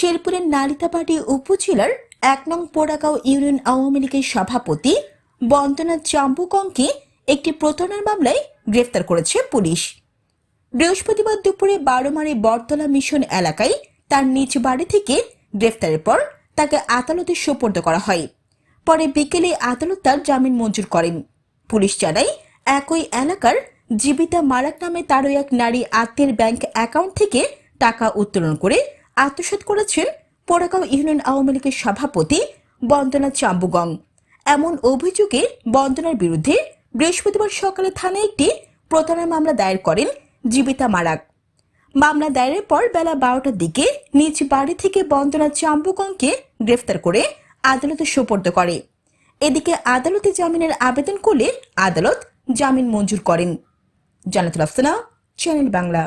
শেরপুরের নালিতাবাড়ি উপজেলার এক নং পোড়াগাঁও ইউনিয়ন আওয়ামী লীগের সভাপতি বন্দনা চাম্বুকংকে একটি প্রতারণার মামলায় গ্রেফতার করেছে পুলিশ। বৃহস্পতিবার দুপুরে বারোমারি বটতলা মিশন এলাকায় তার নিজ বাড়ি থেকে গ্রেফতারের পর তাকে আদালতে সোপর্দ করা হয়। পরে বিকেলে আদালত তার জামিন মঞ্জুর করেন। পুলিশ জানায়, একই এলাকার জীবিতা মারাক নামে তারও এক নারী আত্মীয়ের ব্যাংক অ্যাকাউন্ট থেকে টাকা উত্তোলন করে আত্মসাৎ করেছেন পোড়াগাঁও ইউনিয়ন আওয়ামী লীগের সভাপতি বন্দনা চাম্বুগং। এমন অভিযোগে বন্দনার বিরুদ্ধে বৃহস্পতিবার সকালে থানায় একটি প্রতারণা মামলা দায়ের করেন জীবিতা মারাক। মামলা দায়েরের পর বেলা বারোটার দিকে নিজ বাড়ি থেকে বন্দনা চাম্বুকংকে গ্রেফতার করে আদালতে সোপর্দ করে। এদিকে আদালতে জামিনের আবেদন করলে আদালত জামিন মঞ্জুর করেন। জানাতুল আফসানা, চ্যানেল বাংলা।